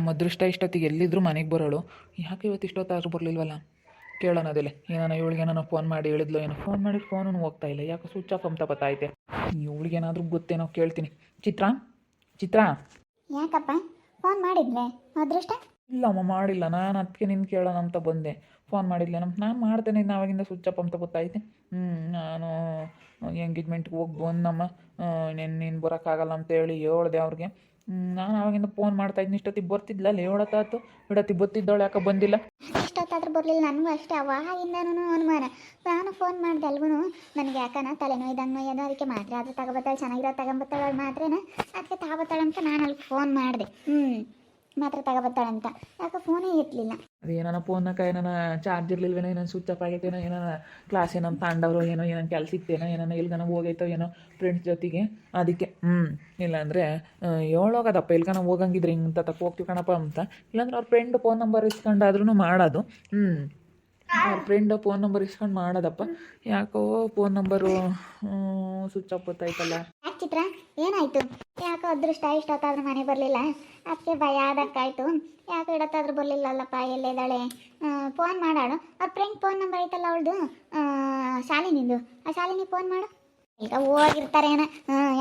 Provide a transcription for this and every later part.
ನಮ್ಮ ಅದೃಷ್ಟ ಇಷ್ಟೊತ್ತಿಗೆ ಎಲ್ಲಿದ್ರು ಮನೆಗೆ ಬರೋಳು. ಯಾಕೆ ಇವತ್ತು ಇಷ್ಟೊತ್ತಾದ್ರೂ ಬರಲಿಲ್ವಲ್ಲ? ಕೇಳೋಣ ಅದಿಲ್ಲ ಏನಾನ ಇವಳಿಗೆ ಏನೋ ಫೋನ್ ಮಾಡಿ ಹೇಳಿದ್ಲು ಏನೋ? ಫೋನ್ ಮಾಡಿ ಫೋನು ಹೋಗ್ತಾ ಇಲ್ಲ. ಯಾಕೆ ಸ್ವಿಚ್ ಆಫ್ ಅಂತ ಬತ್ತಾಯ್ತೆ. ಇವಳಿಗೇನಾದರೂ ಗೊತ್ತೇನೋ ಕೇಳ್ತೀನಿ. ಚಿತ್ರ? ಚಿತ್ರ? ಯಾಕಪ್ಪ? ಫೋನ್ ಮಾಡಿದ್ವೆ ಅದೃಷ್ಟ? ಇಲ್ಲಮ್ಮ ಮಾಡಿಲ್ಲ. ನಾನು ಅದಕ್ಕೆ ನಿನ್ನ ಕೇಳೋಣ ಅಂತ ಬಂದೆ. ಫೋನ್ ಮಾಡಿದ್ಲೆ ನಮ್ಮ ನಾನು ಮಾಡ್ತೇನೆ ನಾವಾಗಿಂದ ಆವಾಗಿಂದ ಸ್ವಿಚ್ ಆಫ್ ಅಂತ ಗೊತ್ತಾಯ್ತು ಹ್ಞೂ ನಾನು ಎಂಗೇಜ್ಮೆಂಟ್ಗೆ ಹೋಗಿ ಬಂದಮ್ಮ. ನೀನು ನೀನು ಬರೋಕ್ಕಾಗಲ್ಲ ಅಂತೇಳಿ ಹೇಳ್ದೆ ಅವ್ರಿಗೆ. ನಾನು ಆವಾಗಿಂದ ಫೋನ್ ಮಾಡ್ತಾ ಇದ್ದೀನಿ ಇಷ್ಟೊತ್ತಿಗೆ ಬರ್ತಿದ್ಲಲ್ಲ ಹೇಳತ್ತಾತು ಇಡತ್ತಿ ಬತ್ತಿದ್ದವಳು ಯಾಕೆ ಬಂದಿಲ್ಲ. ಇಷ್ಟೊತ್ತಾದ್ರೂ ಬರಲಿಲ್ಲ? ನನಗೂ ಅಷ್ಟೇ ಅವಾಗಿಂದನೂ ಅನುಮಾನ. ನಾನು ಫೋನ್ ಮಾಡಿದೆ ಅಲ್ಗೂ ನನಗೆ ಯಾಕನ ತಲೆನೋವು ಇದಂಗೆ ಏನೋ ಅದಕ್ಕೆ ಮಾತ್ರೆ ಆದರೂ ತಗೋಬತ್ತಾಳೆ ಚೆನ್ನಾಗಿರೋ ತಗೊಂಬತ್ತಾಳೆ ಮಾತ್ರೆನ ಅದಕ್ಕೆ ತಗೋಬತ್ತಾಳೆ ಅಂತ ನಾನು ಅಲ್ಲಿ ಫೋನ್ ಮಾಡಿದೆ. ಹ್ಞೂ ಮಾತ್ರೆ ತಗೋಬತ್ತಾಳೆ ಅಂತ ಯಾಕೆ ಫೋನೇ ಇರ್ಲಿಲ್ಲ. ಅದು ಏನಾನ ಫೋನಾಗ ಏನಾನ ಚಾರ್ಜ್ ಇರ್ಲಿಲ್ವೇನೋ, ಏನೋ ಸ್ವಿಚ್ ಆಫ್ ಆಗೈತೇನೋ ಏನಾನ ಕ್ಲಾಸ್ ಏನೋ ತಾಂಡವ್ರು ಏನೋ ಏನೋ ಕೆಲಸ ಇತ್ತೇನೋ ಏನಾನ ಎಲ್ಗನ ಹೋಗೈತೋ, ಏನೋ ಫ್ರೆಂಡ್ಸ್ ಜೊತೆಗೆ. ಅದಕ್ಕೆ ಹ್ಞೂ ಇಲ್ಲಾಂದರೆ ಹೇಳೋಗದಪ್ಪ ಎಲ್ಗನ ಹೋಗಂಗಿದ್ರೆ ಹಿಂಗೆ ತಕ್ಕ ಹೋಗ್ತೀವಿ ಕಣಪ್ಪ ಅಂತ. ಇಲ್ಲಾಂದ್ರೆ ಅವ್ರ ಫ್ರೆಂಡ್ ಫೋನ್ ನಂಬರ್ ಇಸ್ಕೊಂಡಾದ್ರೂ ಮಾಡೋದು. ಹ್ಞೂ ಫ್ರೆಂಡ್ ಫೋನ್ ನಂಬರ್ ಇಸ್ಕೊಂಡು ಮಾಡೋದಪ್ಪ. ಯಾಕೋ ಫೋನ್ ನಂಬರು ಸ್ವಿಚ್ ಆಫ್ ಗೊತ್ತಾಯ್ತಲ್ಲ. ಚಿತ್ರ? ಏನಾಯ್ತು? ಯಾಕೋ ಅದೃಷ್ಟ ಇಷ್ಟೊತ್ತಾದ್ರೂ ಮನೆ ಬರಲಿಲ್ಲ? ಅದಕ್ಕೆ ಭಯ ಆದಕ್ಕಾಯ್ತು ಯಾಕೋ ಇಡತ್ತಾದ್ರೂ ಬರಲಿಲ್ಲಲ್ಲಪ್ಪ, ಎಲ್ಲಿದ್ದಾಳೆ? ಫೋನ್ ಮಾಡಾಳು. ಅವ್ರ ಫ್ರೆಂಡ್ ಫೋನ್ ನಂಬರ್ ಐತಲ್ಲ ಅವಳದು? ಶಾಲಿನಿಂದು ಆ ಶಾಲಿನಿ ಫೋನ್ ಮಾಡು. ಈಗ ಹೋಗಿರ್ತಾರೆ ಏನ?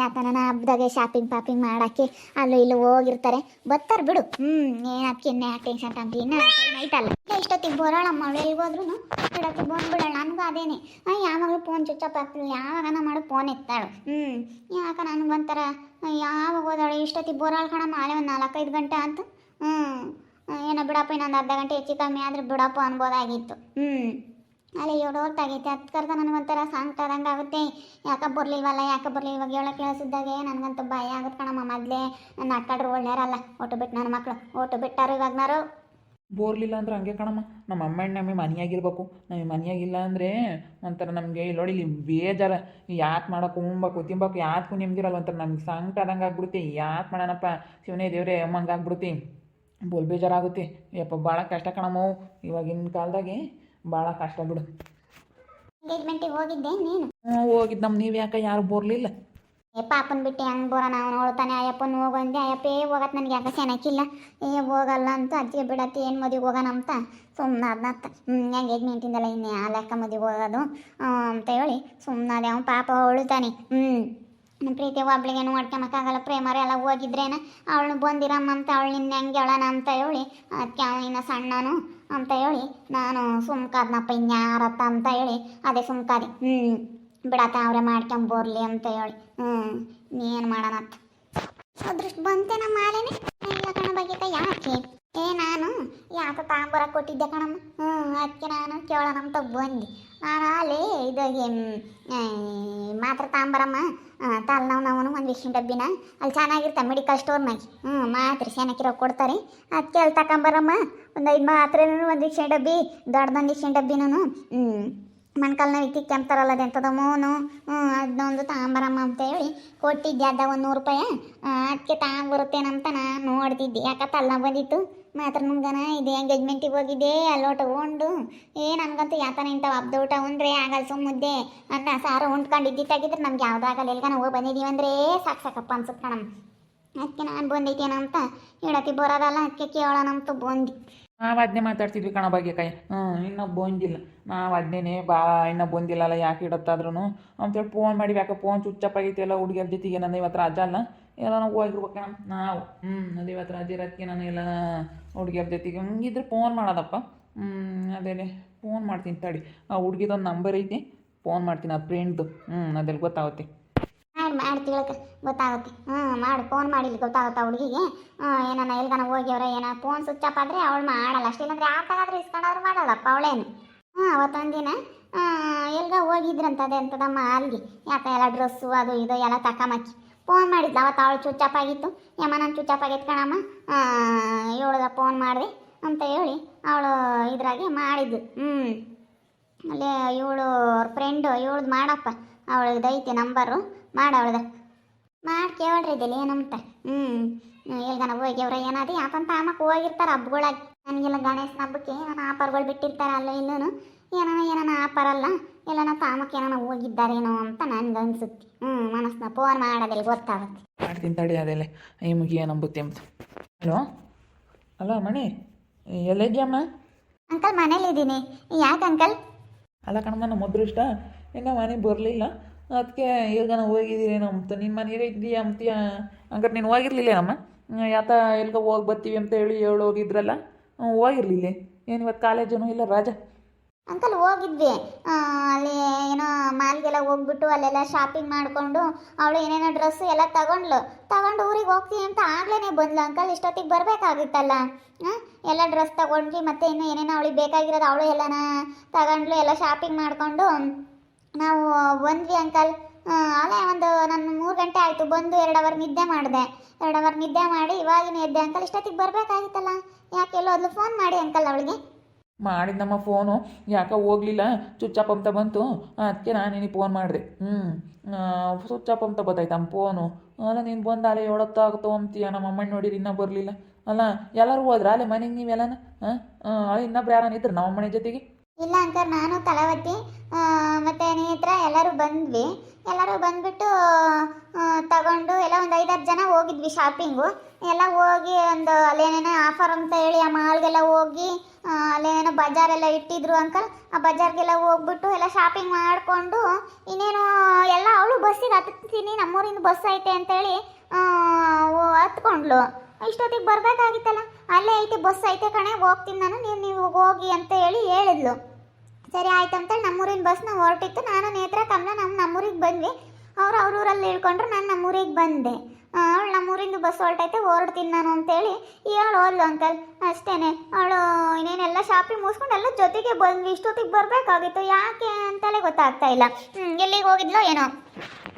ಯಾಕನ ಹಬ್ಬದಾಗೆ ಶಾಪಿಂಗ್ ಪಾಪಿಂಗ್ ಮಾಡಕ್ಕೆ ಅಲ್ಲೂ ಇಲ್ಲೂ ಹೋಗಿರ್ತಾರೆ. ಬರ್ತಾರೆ ಬಿಡು. ಹ್ಞೂ ಏನಕ್ಕೆ ಇನ್ನೇ ಟೆನ್ಷನ್ ತಂತ ಇನ್ನ ಐತಲ್ಲ. ಇಷ್ಟೊತ್ತಿಗೆ ಬರೋಳಮ್ಮ ಅವಳು ಹೋದ್ರೂ ಇಡಕ್ಕೆ ಬಂದ್ಬಿಡೋಣ ನನಗೂ ಅದೇನೆ. ಯಾವಾಗಲೂ ಫೋನ್ ಸ್ವಿಚ್ ಆಫ್ ಆಗ್ತಿಲ್ಲ ಯಾವಾಗನ ಮಾಡು ಫೋನ್ ಎತ್ತಾಳು. ಹ್ಞೂ ಯಾಕ ನನಗೊಂಥರ ಯಾವಾಗ ಹೋದಾಳು? ಇಷ್ಟೊತ್ತಿಗೆ ಬೋರಾಳು ಕಣಮ್ಮ ಆಲೆ ಒಂದು ನಾಲ್ಕೈದು ಗಂಟೆ ಅಂತ ಹ್ಞೂ ಏನೋ ಬಿಡಪ್ಪ, ಇನ್ನೊಂದು ಅರ್ಧ ಗಂಟೆ ಹೆಚ್ಚು ಕಮ್ಮಿ ಆದರೆ ಬಿಡಪ್ಪ ಅನ್ಬೋದಾಗಿತ್ತು. ಹ್ಞೂ ಅಲ್ಲಿ ಏಳು ಹೊತ್ತಾಗೈತೆ ಹತ್ತು ಕರ್ದ ನನಗೊಂಥರ ಸಾಂಗ್ ಆದಂಗೆ ಆಗುತ್ತೆ. ಯಾಕೆ ಬರಲಿಲ್ವಲ್ಲ, ಯಾಕೆ ಬರಲಿ ಇವಾಗ ಹೇಳೋ ಕೇಳಿಸಿದ್ದಾಗೆ ನನಗಂತೂ ಭಯ ಆಗುತ್ತೆ ಕಣಮ್ಮ. ಮೊದಲೇ ನನ್ನ ಅಕ್ಕಡ್ರು ಒಳ್ಳೆಯರಲ್ಲ. ಓಟು ಬಿಟ್ಟು ನನ್ನ ಮಕ್ಕಳು ಓಟು ಬಿಟ್ಟಾರು ಇವಾಗ್ನಾರು. ಬೋರ್ಲಿಲ್ಲ ಅಂದ್ರೆ ಹಂಗೆ ಕಣಮ್ಮ. ನಮ್ಮ ಅಮ್ಮ ನಮಗೆ ಮನೆಯಾಗಿರ್ಬೇಕು. ನಮಗೆ ಮನೆಯಾಗಿಲ್ಲ ಅಂದರೆ ಒಂಥರ ನಮಗೆ ಇಲ್ಲಿ ನೋಡಿ ಇಲ್ಲಿ ಬೇಜಾರ. ಯಾಕೆ ಮಾಡೋಕೆ ಉಂಬಕು ತಿಂಬಕು ಯಾತಕ್ಕೂ ನಿಮ್ದಿರಲ್ಲ ಒಂಥರ ನಮ್ಗೆ ಸಂಕಟ ಆದಂಗೆ ಆಗ್ಬಿಡುತ್ತೆ. ಯಾಕೆ ಮಾಡೋಣಪ್ಪ. ಶಿವನೇ ದೇವ್ರೆ ಅಮ್ಮಂಗೆ ಆಗ್ಬಿಡುತ್ತೆ. ಬೋಲ್ ಬೇಜಾರಾಗುತ್ತೆ. ಯಪ್ಪ ಭಾಳ ಕಷ್ಟ ಕಣಮ್ಮವು ಇವಾಗಿನ ಕಾಲದಾಗೆ ಭಾಳ ಕಷ್ಟ ಬಿಡು. ಹೋಗಿದ್ದೆ ನೀನು? ಹೋಗಿದ್ದು ನಮ್ಮ ನೀವು ಯಾಕೆ ಯಾರು ಬೋರ್ಲಿಲ್ಲ. ಏ ಅಪ್ಪನ್ ಬಿಟ್ಟು ಹೆಂಗೆ ಬರೋಣ? ಅವನು ನೋಡ್ತಾನೆ ಅಯ್ಯಪ್ಪನ ಹೋಗಂದೆ ಅಯ್ಯಪ್ಪೇ, ಹೋಗತ್ ನನಗೆ ಯಾಕೆ ಚೆನ್ನಾಗಿಲ್ಲ ಏ, ಹೋಗಲ್ಲ ಅಂತ ಅಜ್ಜಿಗೆ ಬಿಡತ್ತೆ. ಏನು ಮದುವೆ ಹೋಗೋಣ ಅಂತ? ಸುಮ್ಮನೆ ಹೆಂಗ್ ಹ್ಞೂ ಎಂಗೇಜ್ಮೆಂಟಿಂದಲ್ಲ ಇನ್ನೇ ಆ ಲೆಕ್ಕ ಮದುವೆ ಹೋಗೋದು? ಅಂತ ಹೇಳಿ ಸುಮ್ಮನೆ ಅವನು ಪಾಪ ಉಳಿತಾನೆ ಹ್ಞೂ ನಮ್ಮ ಪ್ರೀತಿ ಒಬ್ಳಿಗೆ ಆಗಲ್ಲ ಪ್ರೇಮರ ಎಲ್ಲ ಹೋಗಿದ್ರೇನ? ಅವಳು ಬಂದಿರಮ್ಮ ಅಂತ ಅವಳು ನಿನ್ನ ಹೆಂಗೆ ಹೇಳೋಣ ಅಂತ ಹೇಳಿ ಅದಕ್ಕೆ ಅವನು ಇನ್ನು ಸಣ್ಣನು ಅಂತ ಹೇಳಿ, ನಾನು ಸುಮ್ಕಾದ್ನಪ್ಪ ಇನ್ಯಾರತ್ತ ಅಂತ ಹೇಳಿ, ಅದೇ ಸುಮ್ಕಾದೆ ಹ್ಞೂ ಬಿಡತ್ತ ಅವರೇ ಮಾಡ್ಕೊಂಬೋರ್ಲಿ ಅಂತ ಹೇಳಿ. ಹ್ಞೂ ಏನು ಮಾಡೋಣ ಅಂತ ಅದೃಷ್ಟ ಬಂತೆ ನಮ್ಮ ಮಾಲೆನೆ. ಇಲ್ಲ ಕಣ ಬಗ್ಗೆ ಯಾಕೆ? ಏ, ನಾನು ಯಾಕೆ ತಾಂಬರ ಕೊಟ್ಟಿದ್ದೆ ಕಣಮ್ಮ. ಹ್ಞೂ ಅದಕ್ಕೆ ನಾನು ಕೇಳೋಣ ಅಂತ ಬಂದೆ. ನಾನು ಅಲ್ಲಿ ಇದಾಗಿ ಮಾತ್ರ ತಾಂಬರಮ್ಮ. ತಲೆನೋವು ನಾವು ಒಂದು ವಿಷಯ ಡಬ್ಬಿನ. ಅಲ್ಲಿ ಚೆನ್ನಾಗಿರ್ತ ಮೆಡಿಕಲ್ ಸ್ಟೋರ್ನಾಗಿ ಹ್ಞೂ ಮಾತ್ರೆ ಚೆನ್ನಾಗಿರೋ ಕೊಡ್ತಾರೆ. ಅದಕ್ಕೆ ಅಲ್ಲಿ ತಗೊಂಬರಮ್ಮ ಒಂದು ಐದು ಮಾತ್ರ ಒಂದು ವಿಷಯ ಡಬ್ಬಿ, ದೊಡ್ಡದೊಂದು ವಿಷಯ ಡಬ್ಬಿನೂ ಹ್ಞೂ ಮಣ್ಕಾಲ್ ನೋವು ಕೆಂಪ್ತಾರಲ್ಲ ಅದೆಂಥದ ಮೋನು. ಹ್ಞೂ ಅದನ್ನೊಂದು ತಾಂಬರಮ್ಮ ಅಂತ ಹೇಳಿ ಕೊಟ್ಟಿದ್ದೆ, ಅದ ಒಂದು ನೂರು ರೂಪಾಯಿ. ಅದಕ್ಕೆ ತಾಂಬರುತ್ತೇನಂತ ನಾ ನೋಡ್ತಿದ್ದೆ. ಯಾಕೆ ತಲ್ಲ ಬಂದಿತ್ತು. ಮಾತ್ರ ಮುಂಗನ ಇದು ಎಂಗೇಜ್ಮೆಂಟಿಗೆ ಹೋಗಿದ್ದೆ ಅಲ್ಲಿ ತಗೊಂಡು ಏ, ನನಗಂತೂ ಯಾತನ ಇಂಥವು ಹಬ್ಬದ ಊಟ ಉಂಡ್ರೆ ಆಗಲ್ಲ ಸುಮ್ಮುದ್ದೆ ಅನ್ನ, ಸಾರು ಉಂಡ್ಕೊಂಡಿದ್ದಿತ್ತಾಗಿದ್ರೆ ನಮ್ಗೆ ಯಾವುದಾಗಲ್ಲ ಎಲ್ಗನ ಹೋಗಿ ಬಂದಿದ್ದೀವಿ ಅಂದರೆ ಸಾಕು ಸಾಕಪ್ಪ ಅನ್ಸುತ್ತೆ ಕಣಮ್ಮ. ಅದಕ್ಕೆ ನಾನು ಬಂದೈತೇನ ಅಂತ ಬರೋದಲ್ಲ ಅದಕ್ಕೆ ಕೇಳೋಣ ಅಂತ ಬಂದು. ನಾವು ಅದನ್ನೇ ಮಾತಾಡ್ತಿದ್ವಿ ಕಣ ಬಗ್ಗೆ ಕೈ ಹ್ಞೂ ಇನ್ನೂ ಬಂದಿಲ್ಲ. ನಾವು ಅದನ್ನೇ ಬಾ, ಇನ್ನೂ ಬಂದಿಲ್ಲಲ್ಲ, ಯಾಕೆ ಇಡತ್ತಾದ್ರೂ ಅಂತೇಳಿ ಫೋನ್ ಮಾಡಿ, ಯಾಕೆ ಫೋನ್ ಚುಚ್ಚಪ್ಪ ಆಫ್ ಆಗೈತೆ ಎಲ್ಲ ಹುಡುಗಿಯರ ಜೊತೆಗೆ, ನನ್ನ ಇವತ್ತು ರಜಾ ಅಲ್ಲ. ಎಲ್ಲ ನಾವು ಹೋಗಿರ್ಬೇಕು ನಾವು ಹ್ಞೂ ಅದು ಇವತ್ತು ರಜೆ ಇರೋದಕ್ಕೆ ನಾನು ಎಲ್ಲ ಹುಡುಗಿಯರ ಜೊತೆಗೆ. ಹಂಗಿದ್ರೆ ಫೋನ್ ಮಾಡೋದಪ್ಪ. ಹ್ಞೂ ಅದೇ ಫೋನ್ ಮಾಡ್ತೀನಿ ತಡಿ. ಆ ಹುಡುಗಿದೊಂದು ನಂಬರ್ ಐತಿ. ಫೋನ್ ಮಾಡ್ತೀನಿ ಆ ಫ್ರೆಂಡ್ದು ಹ್ಞೂ ಅದೆಲ್ಲ ಗೊತ್ತಾಗುತ್ತೆ. ಮಾಡಿ ಮಾಡಿ ತಿಳಕ ಗೊತ್ತಾಗುತ್ತೆ. ಹ್ಞೂ ಮಾಡಿ ಫೋನ್ ಮಾಡಿಲ್ಲ ಗೊತ್ತಾಗುತ್ತೆ ಹುಡುಗಿಗೆ. ಏನಾನ ಎಲ್ಗನ ಹೋಗ್ಯವ್ರೆ ಏನ ಫೋನ್ ಸ್ವಿಚ್ ಆಫ್ ಆದರೆ ಅವಳು ಮಾಡಲ್ಲ. ಅಷ್ಟೇ ಇಲ್ಲಾಂದ್ರೆ ಯಾರು ತಗಾದ್ರೂ ಇಸ್ಕೊಂಡಾದ್ರು ಮಾಡಲ್ಲಪ್ಪ ಅವಳೇನು. ಹ್ಞೂ ಅವತ್ತೊಂದಿನ ಎಲ್ಗ ಹೋಗಿದ್ರಂತ ಅದೇ ಅಂತದಮ್ಮ ಅಲ್ಲಿಗೆ. ಯಾಕ ಎಲ್ಲ ಡ್ರೆಸ್ಸು ಅದು ಇದು ಎಲ್ಲ ತಕಮಕ್ಕಿ ಫೋನ್ ಮಾಡಿದ್ಲು ಅವತ್ತು ಅವಳು ಸ್ವಿಚ್ ಆಫ್ ಆಗಿತ್ತು. ಯಮ್ಮ ನಾನು ಸ್ವಿಚ್ ಆಫ್ ಆಗಿತ್ತು ಕಣಮ್ಮ. ಇವಳಿಗೆ ಫೋನ್ ಮಾಡಿದೆ ಅಂತ ಹೇಳಿ ಅವಳು ಇದ್ರಾಗೆ ಮಾಡಿದ್ದು. ಹ್ಞೂ ಅಲ್ಲೇ ಇವಳು ಫ್ರೆಂಡು ಇವಳ್ದು ಮಾಡಪ್ಪ. ಅವಳಿಗೆ ಇದೈತಿ ನಂಬರು ಮಾಡವಳ್ದ ಮಾಡಿ ಕೇಳ್ರಿ ಇದಿಲ್ಲ ಏನಂತ. ಹ್ಞೂ ಎಲ್ಗನ ಹೋಗ್ಯವ್ರ ಏನಾದ್ರಿ ಯಾಕಂತ ಆಮಕ್ಕೆ ಹೋಗಿರ್ತಾರೆ ಹಬ್ಬಗಳಾಗಿ. ನನಗೆಲ್ಲ ಗಣೇಶನ ಹಬ್ಬಕ್ಕೆ ಏನಾನ ಆಪರ್ಗಳು ಬಿಟ್ಟಿರ್ತಾರೆ ಅಲ್ಲ ಇಲ್ಲೂ ಏನಾನ ಏನಾನ ಆಪರಲ್ಲ ಎಲ್ಲನ ತಾಮಕ್ಕೆ ಏನಾನ ಹೋಗಿದ್ದಾರೇನೋ ಅಂತ ನನ್ಗೆ ಅನ್ಸುತ್ತೆ. ಹ್ಞೂ ಮನಸ್ಸನ್ನ ಫೋನ್ ಮಾಡೋದಿಲ್ಲ ಗೊತ್ತಾಗುತ್ತೆ. ಮಾಡ್ತೀನಿ ತಡಿ ಅದೆಲ್ಲ. ಈ ಮುಗಿಯ ನಂಬುತ್ತೆ ಅಂತ. ಹಲೋ? ಅಲೋ ಮಣಿ? ಎಲ್ಲಿದ್ಯಮ್ಮ ಅಂಕಲ್ ಮನೇಲಿದ್ದೀನಿ. ಯಾಕೆ ಅಂಕಲ್? ಅಲ್ಲ ಕಣಮ್ಮ ನಮ್ಮ ಇಷ್ಟ. ಇನ್ನು ಮನೆಗೆ ಬರಲಿಲ್ಲ. ಅದಕ್ಕೆ ಈಗ ನಾವು ಹೋಗಿದ್ದೀರೇನೋ ಅಂತ. ನಿನ್ನ ಮನೆಗೆ ಇದ್ದೀಯ ಅಂತೀಯ ಹಂಗಾರೆ ನೀನು ಹೋಗಿರ್ಲಿಲ್ಲೇನಮ್ಮ? ಯಾತ ಎಲ್ಗ ಹೋಗಿ ಬರ್ತೀವಿ ಅಂತ ಹೇಳಿ ಹೇಳಿ ಹೋಗಿದ್ರಲ್ಲ? ಹೋಗಿರ್ಲಿಲ್ಲ. ಏನು ಇವತ್ತು ಕಾಲೇಜೇನೋ ಇಲ್ಲ ರಾಜ? ಅಂಕಲ್ ಹೋಗಿದ್ವಿ. ಅಲ್ಲಿ ಏನೋ ಮಾಲ್ಗೆಲ್ಲ ಹೋಗ್ಬಿಟ್ಟು ಅಲ್ಲೆಲ್ಲ ಶಾಪಿಂಗ್ ಮಾಡಿಕೊಂಡು ಅವಳು ಏನೇನೋ ಡ್ರೆಸ್ ಎಲ್ಲ ತಗೊಂಡ್ಲು ತಗೊಂಡು ಊರಿಗೆ ಹೋಗ್ತೀನಿ ಅಂತ ಆಗ್ಲೇ ಬಂದ್ಲು. ಅಂಕಲ್ ಇಷ್ಟೊತ್ತಿಗೆ ಬರಬೇಕಾಗಿತ್ತಲ್ಲ? ಎಲ್ಲ ಡ್ರೆಸ್ ತಗೊಂಡ್ವಿ, ಮತ್ತೆ ಇನ್ನು ಏನೇನೋ ಅವಳಿಗೆ ಬೇಕಾಗಿರೋದು ಅವಳು ಎಲ್ಲನ ತಗೊಂಡ್ಲು ಎಲ್ಲ ಶಾಪಿಂಗ್ ಮಾಡಿಕೊಂಡು. ನಾವು ಬಂದ್ವಿ ಅಂಕಲ್ ಅಲ್ಲೇ ಒಂದು ನನ್ನ ಮೂರು ಗಂಟೆ ಆಯಿತು ಬಂದು ಎರಡು ಅವರ್ ನಿದ್ದೆ ಮಾಡಿದೆ. ಎರಡು ಅವರ್ ನಿದ್ದೆ ಮಾಡಿ ಇವಾಗಿನ ಎದ್ದೆ. ಅಂಕಲ್ ಇಷ್ಟೊತ್ತಿಗೆ ಬರಬೇಕಾಗಿತ್ತಲ್ಲ? ಯಾಕೆ ಎಲ್ಲೋದ್ಲು ಫೋನ್ ಮಾಡಿ ಅಂಕಲ್ ಅವಳಿಗೆ? ಮಾಡಿದ್ನಮ್ಮ ಫೋನು ಯಾಕೆ ಹೋಗ್ಲಿಲ್ಲ. ಸ್ವಿಚ್ ಆಫ್ ಅಂತ ಬಂತು. ಅದಕ್ಕೆ ನಾನು ನಿನಗೆ ಫೋನ್ ಮಾಡಿದೆ. ಹ್ಞೂ ಸ್ವಿಚ್ ಆಫ್ ಅಂತ ಬತ್ತಾಯ್ತಮ್ಮ ಫೋನು ಅಲ್ಲ, ನೀನು ಬಂದು ಅಲ್ಲೇ ಏಳೊತ್ತಾಗುತ್ತೋ ಅಂತೀಯ? ನಮ್ಮ ಅಮ್ಮಣ್ಣ ನೋಡಿರಿ ಇನ್ನೂ ಬರಲಿಲ್ಲ. ಅಲ್ಲ, ಎಲ್ಲರೂ ಹೋದ್ರ? ಅಲ್ಲೇ ಮನೆಗೆ ನೀವೆಲ್ಲನ? ಹಾಂ ಇನ್ನೊಬ್ರು ಯಾರನ್ನ ಇದ್ರು? ನಮ್ಮ ಅಮ್ಮನ ಜೊತೆಗೆ? ಇಲ್ಲ ಅಂಕರ್ ನಾನು ಕಲಾವತಿ ಮತ್ತು ನೇತ್ರ ಎಲ್ಲರೂ ಬಂದ್ವಿ. ಎಲ್ಲರೂ ಬಂದ್ಬಿಟ್ಟು ತಗೊಂಡು ಎಲ್ಲ ಒಂದು ಐದಾರು ಜನ ಹೋಗಿದ್ವಿ ಶಾಪಿಂಗು ಎಲ್ಲ ಹೋಗಿ ಒಂದು ಅಲ್ಲೇನೇನೋ ಆಫರ್ ಅಂತ ಹೇಳಿ ಆ ಮಾಲ್ಗೆಲ್ಲ ಹೋಗಿ ಅಲ್ಲೇನೋ ಅಲ್ಲೇನೇನೋ ಬಜಾರೆಲ್ಲ ಇಟ್ಟಿದ್ರು ಅಂಕಲ್. ಆ ಬಜಾರ್ಗೆಲ್ಲ ಹೋಗ್ಬಿಟ್ಟು ಎಲ್ಲ ಶಾಪಿಂಗ್ ಮಾಡಿಕೊಂಡು, ಇನ್ನೇನು ಎಲ್ಲ ಅವಳು ಬಸ್ಸಿಗೆ ಹತ್ತೀನಿ ನಮ್ಮೂರಿಂದ ಬಸ್ ಐತೆ ಅಂತೇಳಿ ಹತ್ಕೊಂಡ್ಳು. ಇಷ್ಟೊತ್ತಿಗೆ ಬರಬೇಕಾಗಿತ್ತಲ್ಲ? ಅಲ್ಲೇ ಐತೆ, ಬಸ್ ಐತೆ ಕಣೆ, ಹೋಗ್ತೀನಿ ನಾನು ನೀವು ನೀವು ಹೋಗಿ ಅಂತ ಹೇಳಿ ಹೇಳಿದ್ಲು. ಸರಿ ಆಯ್ತು ಅಂತೇಳಿ ನಮ್ಮೂರಿನ ಬಸ್ನ ಹೊರಟಿತ್ತು. ನಾನು ನೇತ್ರ, ಕಮಲ ನಮ್ಮ ನಮ್ಮೂರಿಗೆ ಬಂದ್ವಿ. ಅವ್ರು ಅವ್ರ ಊರಲ್ಲಿ ಇಳ್ಕೊಂಡ್ರು ನಾನು ನಮ್ಮೂರಿಗೆ ಬಂದೆ. ಅವಳು ನಮ್ಮೂರಿಂದು ಬಸ್ ಹೊರಟೈತೆ, ಹೊರಡ್ತೀನಿ ನಾನು ಅಂತೇಳಿ ಹೇಳು, ಹೋದ್ಲು ಅಂಕಲ್ ಅಷ್ಟೇನೆ. ಅವಳು ಇನ್ನೇನೆಲ್ಲ ಶಾಪಿಂಗ್ ಮುಗಿಸ್ಕೊಂಡು ಎಲ್ಲ ಜೊತೆಗೆ ಬಂದ್ವಿ. ಇಷ್ಟೊತ್ತಿಗೆ ಬರಬೇಕಾಗಿತ್ತು. ಯಾಕೆ ಅಂತಲೇ ಗೊತ್ತಾಗ್ತಾ ಇಲ್ಲ. ಹ್ಞೂ ಎಲ್ಲಿಗೆ ಹೋಗಿದ್ಲೋ ಏನೋ.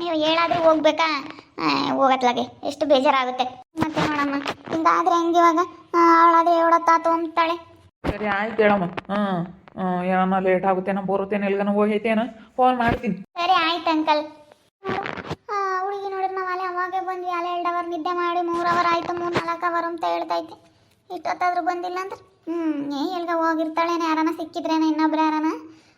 ನೀವು ಹೇಳಾದ್ರೂ ಹೋಗ್ಬೇಕಾ? ಹೋಗತ್ಲಾಗೆ. ಎಷ್ಟು ಬೇಜಾರಾಗುತ್ತೆ. ಮತ್ತೆ ನೋಡಮ್ಮ, ಹಿಂಗಾದ್ರೆ ಹೆಂಗೆ ಇವಾಗ ಅವಳಾದ್ರೆ ಹೇಳತ್ತಾ ಅಂತಾಳೆ ಸರಿ, ಆಯ್ತು ಹೇಳಮ್ಮ. ಹಾಂ ಏನೋ ಲೇಟ್ ಆಗುತ್ತೇನೋ ಬರುತ್ತೇನೋ ಎಲ್ಗನ ಹೋಗೈತೇನೋ ಫೋನ್ ಮಾಡ್ತೀನಿ. ಸರಿ, ಆಯ್ತು ಅಂಕಲ್ ಹುಡುಗಿ ನೋಡಿದ್ರೆ ನಾವು ಅಲ್ಲೇ ಅವಾಗೆ ಬಂದ್ವಿ. ಅಲ್ಲೇ ಎರಡು ಅವರ್ ನಿದ್ದೆ ಮಾಡಿ, ಮೂರು ಅವರ್ ಆಯ್ತು, ಮೂರು ನಾಲ್ಕು ಅವರ್ ಅಂತ ಹೇಳ್ತೈತೆ ಇಷ್ಟೊತ್ತಾದ್ರೂ ಬಂದಿಲ್ಲ ಅಂದ್ರೆ ಹ್ಞೂ ಎಲ್ಗ ಹೋಗಿರ್ತಾಳೇನೆ, ಯಾರನ ಸಿಕ್ಕಿದ್ರೇನ, ಇನ್ನೊಬ್ರು ಯಾರನ?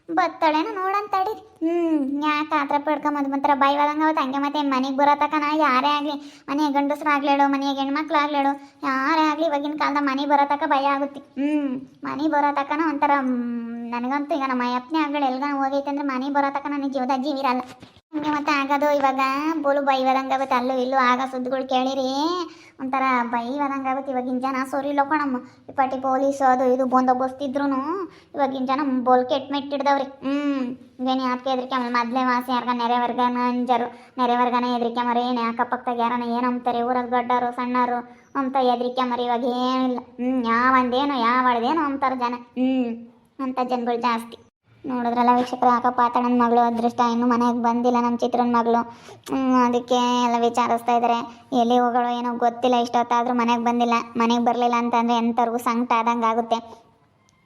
ಬತ್ತಾಳೇನ ನೋಡಂತ ತಡಿ. ಹ್ಞೂ ಯಾಕೆ ಆತರ ಪಡ್ಕೊಂಬದು ಮಾತ್ರ ಬೈವಾದಂಗೆ ಅವತ್ತು ಹಂಗೆ ಮತ್ತೆ ಮನೆಗೆ ನಾ ಯಾರೇ ಆಗಲಿ ಮನೆಯ ಗಂಡಸ್ರಾಗ್ಲೇಳು ಮನೆಯ ಹೆಣ್ಮಕ್ಳು ಆಗ್ಲೇಳು, ಯಾರೇ ಆಗಲಿ ಇವಾಗಿನ ಕಾಲದ ಮನೆ ಬರೋ ತಕ ಭಯ ಆಗುತ್ತೆ. ಹ್ಞೂ ಮನೆ ಬರೋ ತಕನ ಒಂಥರ ನನಗಂತೂ ಈಗ ನಮ್ಮ ಅಪ್ಪನೇ ಆಗ್ಲಿ ಎಲ್ಗಾನ ಹೋಗೈತೆ ಅಂದ್ರೆ ಮನೆ ಬರೋ ತಕ ನನಗೆ ಜೀವದ ಜೀವಿರಲ್ಲ ಮತ್ತೆ ಆಗೋದು ಇವಾಗ? ಬೋಲು ಬೈ ಆಗುತ್ತೆ, ಅಲ್ಲೂ ಇಲ್ಲೂ ಆಗ ಸುದ್ದಿಗಳು ಕೇಳಿರಿ. ಒಂಥರ ಬೈವದಂಗೆ ಆಗುತ್ತೆ. ಇವಾಗಿನ ಜನ ಸೋರಿ ಲೋಕಣಮ್ಮ ಈ ಪಟ್ಟಿ ಪೊಲೀಸು ಅದು ಇದು ಬಂದೋಬಸ್ತ್ ಇದ್ರು ಇವಾಗಿನ ಜನ ಬೋಲ್ ಕೆಟ್ಟ ಮೆಟ್ಟಿಡ್ದವ್ರಿ. ಹ್ಞೂ ಹಿಂಗೇನು ಯಾಕೆ ಹೆದರಿಕೆ ಆಮೇಲೆ ಮೊದಲೇ ವಾಸಿ ಯಾರ್ಗ ನೆರೆವರ್ಗನ ಅಂಜರು ನೆರೆವರ್ಗನ ಹೆದರಿಕೆ ಮರಿ ಏನು ಅಕ್ಕಪಕ್ಕದಾಗ ಯಾರನ ಏನು ಅಂತಾರೆ ಊರಾಗ ದೊಡ್ಡವರು ಸಣ್ಣವರು ಅಂತ ಹೆದರಿಕೆ ಮರಿ ಇವಾಗ ಏನಿಲ್ಲ ಹ್ಞೂ ಯಾವಂದೇನು ಯಾವಳ್ದೇನು ಅಂತಾರೆ ಜನ. ಹ್ಞೂ ಅಂತ ಜನಗಳು ಜಾಸ್ತಿ. ನೋಡಿದ್ರಲ್ಲ ವೀಕ್ಷಕರು, ಯಾಕಪ್ಪ ಆತಣ್ಣನ ಮಗಳು ಅದೃಷ್ಟ ಇನ್ನೂ ಮನೆಗೆ ಬಂದಿಲ್ಲ ನಮ್ಮ ಚಿತ್ರನ ಮಗಳು. ಅದಕ್ಕೆ ಎಲ್ಲ ವಿಚಾರಿಸ್ತಾ ಇದ್ದಾರೆ ಎಲ್ಲಿ ಹೋಗೋಳು ಏನೋ ಗೊತ್ತಿಲ್ಲ, ಇಷ್ಟೊತ್ತಾದರೂ ಮನೆಗೆ ಬಂದಿಲ್ಲ. ಮನೆಗೆ ಬರಲಿಲ್ಲ ಅಂತಂದರೆ ಎಂಥವ್ರಿಗೂ ಸಂಕಟ ಆದಂಗೆ ಆಗುತ್ತೆ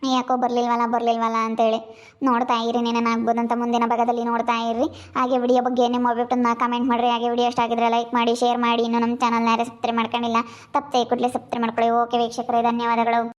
ಯಾಕೋ ಬರಲಿಲ್ವಲ್ಲ ಬರಲಿಲ್ವಲ್ಲ ಅಂತೇಳಿ ನೋಡ್ತಾ ಇರಿ ಆಗ್ಬೋದು ಅಂತ ಮುಂದಿನ ಭಾಗದಲ್ಲಿ ನೋಡ್ತಾ ಇರ್ರಿ ಹಾಗೆ ವಿಡಿಯೋ ಬಗ್ಗೆ ನಿಮ್ಮ ನಾ ಕಮೆಂಟ್ ಮಾಡಿರಿ. ಹಾಗೆ ವಿಡಿಯೋ ಇಷ್ಟ ಆಗಿದ್ರೆ ಲೈಕ್ ಮಾಡಿ ಶೇರ್ ಮಾಡಿ. ಇನ್ನು ನಮ್ಮ ಚಾನಲ್ನ ಯಾರು ಸಬ್ಸ್ಕ್ರೈಬ್ ಮಾಡ್ಕೊಂಡಿಲ್ಲ, ತಪ್ಪದೆ ಕೂಡಲೇ ಸಬ್ಸ್ಕ್ರೈಬ್ ಮಾಡ್ಕೊಳ್ಳಿ. ಓಕೆ ವೀಕ್ಷಕರೇ, ಧನ್ಯವಾದಗಳು.